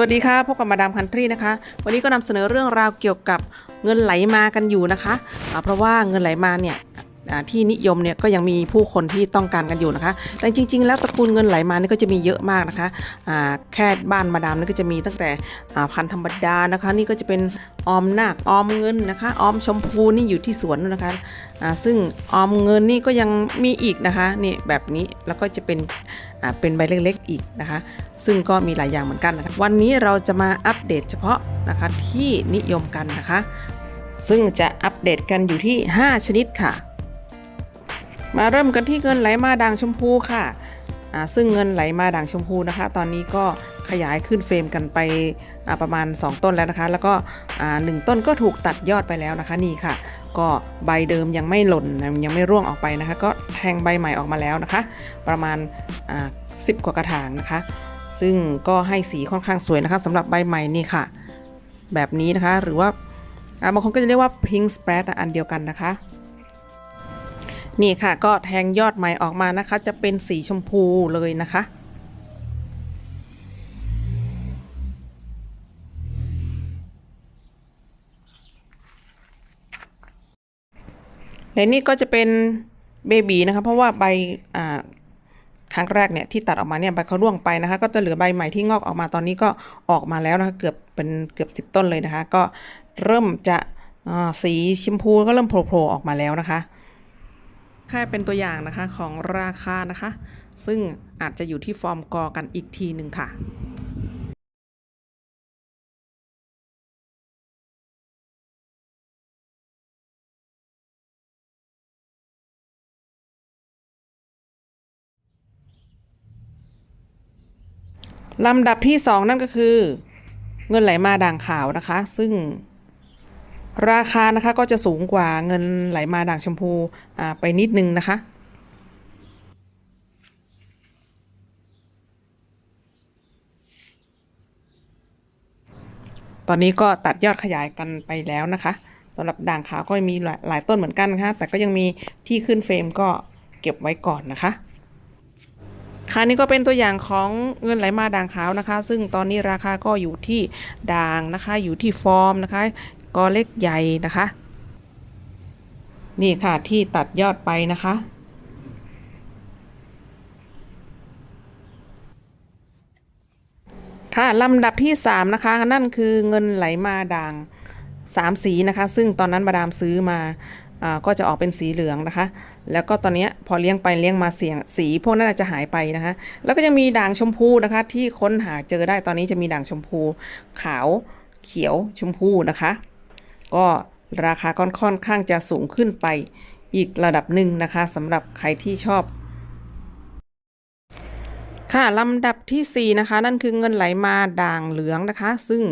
สวัสดีค่ะพบกับมาดามคันทรีนะคะ วันนี้ก็นำเสนอเรื่องราวเกี่ยวกับเงินไหลมากันอยู่นะคะ เพราะว่าเงินไหลมาเนี่ย ที่นิยมเนี่ยก็ยังมีผู้คนที่ต้องการกันอยู่นะคะ แต่จริง ๆ แล้วตระกูลเงินไหลมานี่ก็จะมีเยอะมากนะคะแค่บ้านมาดามนี่ก็จะมีตั้งแต่พันธรรมดานะคะ นี่ก็จะเป็นออมนาคออมเงินนะคะออมชมพูนี่อยู่ที่สวนนะคะซึ่งออมเงินนี่ก็ยังมีอีกนะคะนี่แบบนี้แล้วก็จะเป็นเป็นใบเล็กๆอีกนะคะ ซึ่งก็มีหลายอย่างเหมือนกันนะคะวันนี้เราจะมาอัปเดตเฉพาะนะคะที่นิยมกันนะคะ ซึ่งจะอัปเดตกันอยู่ที่ 5 ชนิดค่ะ มาเริ่มกันที่เงินไหลมาด่างชมพูค่ะซึ่งเงินไหลมาด่างชมพูนะคะ ตอนนี้ก็ขยายขึ้นเฟรมกันไปประมาณ 2 ต้นแล้วนะคะ แล้วก็หนึ่งต้นก็ถูกตัดยอดไปแล้วนะคะนี่ค่ะ ก็ใบเดิมยังไม่หล่นยังไม่ร่วงออกไปนะคะ ก็แทงใบใหม่ออกมาแล้วนะคะ ประมาณ 10 กว่ากระถางนะคะ ซึ่งก็ให้สีค่อนข้างสวยนะคะสำหรับใบใหม่นี่ค่ะ แบบนี้นะคะหรือว่าอ่าบางคนก็จะเรียกว่า pink spread อันเดียวกันนะคะ นี่ค่ะก็แทงยอดใหม่ออกมานะคะ จะเป็นสีชมพูเลยนะคะ และนี่ก็จะเป็นเบบีนะคะ เพราะว่าใบอ่าครั้งแรกเนี่ยที่ตัดออกมาเนี่ยใบเขาร่วงไปนะคะ ก็จะเหลือใบใหม่ที่งอกออกมาตอนนี้ก็ออกมาแล้วนะคะเกือบเป็นเกือบ10ต้นเลยนะคะ ก็เริ่มจะสีชมพูก็เริ่มโผล่ออกมาแล้วนะคะ แค่เป็นตัวอย่างนะคะของราคานะคะ ซึ่งอาจจะอยู่ที่ฟอร์มกอกันอีกทีหนึ่งค่ะลำดับที่ 2 นั่นก็คือ เงินไหลมาด่างขาวนะคะ ซึ่ง ราคานะคะก็จะสูงกว่าเงินไหลมาด่างชมพูไปนิดนึงนะคะตอนนี้ก็ตัดยอดขยายกันไปแล้วนะคะสำหรับด่างขาวก็มีหลายหลายต้นเหมือนกันนะคะแต่ก็ยังมีที่ขึ้นเฟรมก็เก็บไว้ก่อนนะคะค่ะนี่ก็เป็นตัวอย่างของเงินไหลมาด่างขาวนะคะ ซึ่งตอนนี้ราคาก็อยู่ที่ด่างนะคะ อยู่ที่ฟอร์มนะคะ กอเล็กใหญ่นะคะ นี่ค่ะที่ตัดยอดไปนะคะ ค่ะลำดับที่ 3 นะคะ นั่นคือเงินไหลมาด่าง3 สีนะคะ ซึ่งตอนนั้นมาดามซื้อมาอ่าก็จะออกเป็นสีเหลืองนะคะ แล้วก็ตอนนี้พอเลี้ยงไปเลี้ยงมาเสียงสีพวกนั้นอาจจะหายไปนะคะ แล้วก็ยังมีด่างชมพูนะคะ ที่ค้นหาเจอได้ตอนนี้จะมีด่างชมพู ขาวเขียวชมพูนะคะ ก็ราคาก็ค่อนข้างจะสูงขึ้นไปอีกระดับหนึ่งนะคะสำหรับใครที่ชอบ ค่ะลำดับทีสี่ 4 นะคะ นั่นคือเงินไหลมาด่างเหลืองนะคะ ซึ่ง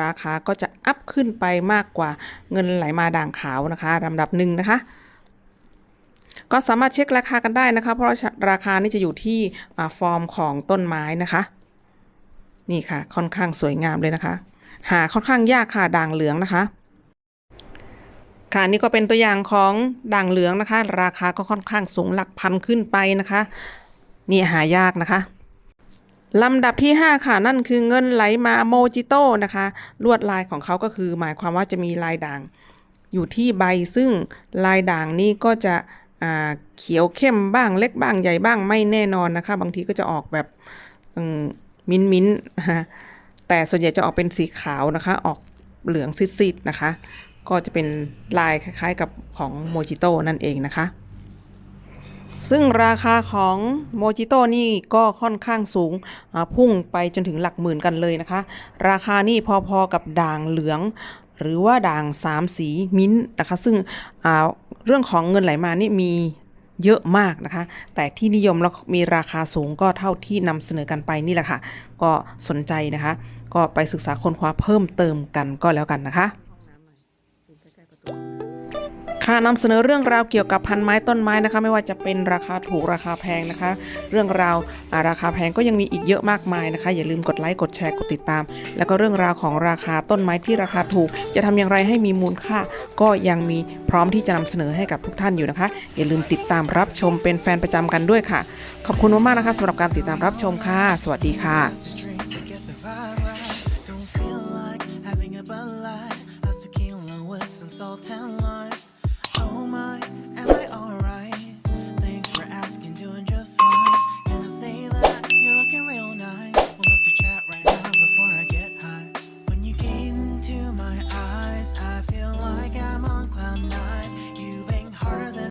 ราคาก็จะอัพขึ้นไปมากกว่าเงินไหลมาด่างขาวนะคะลำดับหนึ่งนะคะก็สามารถเช็คราคากันได้นะคะ เพราะราคานี่จะอยู่ที่ฟอร์มของต้นไม้นะคะ นี่ค่ะค่อนข้างสวยงามเลยนะคะ หาค่อนข้างยากค่ะด่างเหลืองนะคะ ค่ะนี่ก็เป็นตัวอย่างของด่างเหลืองนะคะ ราคาก็ค่อนข้างสูงหลักพันขึ้นไปนะคะ นี่หายากนะคะลำดับที่ 5 ค่ะ นั่นคือเงินไหลมาโมจิโต้นะคะ ลวดลายของเขาก็คือ หมายความว่าจะมีลายด่างอยู่ที่ใบซึ่งลายด่างนี่ก็จะอ่าเขียวเข้มบ้างเล็กบ้างใหญ่บ้างไม่แน่นอนนะคะ บางทีก็จะออกแบบมิ้นมิ้นนะคะแต่ส่วนใหญ่จะออกเป็นสีขาวนะคะ ออกเหลืองซีดๆนะคะ ก็จะเป็นลายคล้ายๆกับของโมจิโต้นั่นเองนะคะ ซึ่งราคาของโมจิโต้นี่ก็ค่อนข้างสูงพุ่งไปจนถึงหลักหมื่นกันเลยนะคะ ราคานี่พอๆกับด่างเหลือง หรือว่าด่างสามสีมิ้นท์นะคะ ซึ่งเรื่องของเงินไหลมานี่มีเยอะมากนะคะ แต่ที่นิยมแล้วมีราคาสูงก็เท่าที่นำเสนอกันไปนี่แหละค่ะ ก็สนใจนะคะ ก็ไปศึกษาค้นคว้าเพิ่มเติมกันก็แล้วกันนะคะ ค่ะนำเสนอเรื่องราวเกี่ยวกับพันไม้ต้นไม้นะคะ ไม่ว่าจะเป็นราคาถูกราคาแพงนะคะ เรื่องราวราคาแพงก็ยังมีอีกเยอะมากมายนะคะ อย่าลืมกดไลค์กดแชร์กดติดตาม แล้วก็เรื่องราวของราคาต้นไม้ที่ราคาถูก จะทำอย่างไรให้มีมูลค่า ก็ยังมีพร้อมที่จะนำเสนอให้กับทุกท่านอยู่นะคะ อย่าลืมติดตามรับชมเป็นแฟนประจำกันด้วยค่ะ ขอบคุณมากๆนะคะสำหรับการติดตามรับชมค่ะ สวัสดีค่ะ all time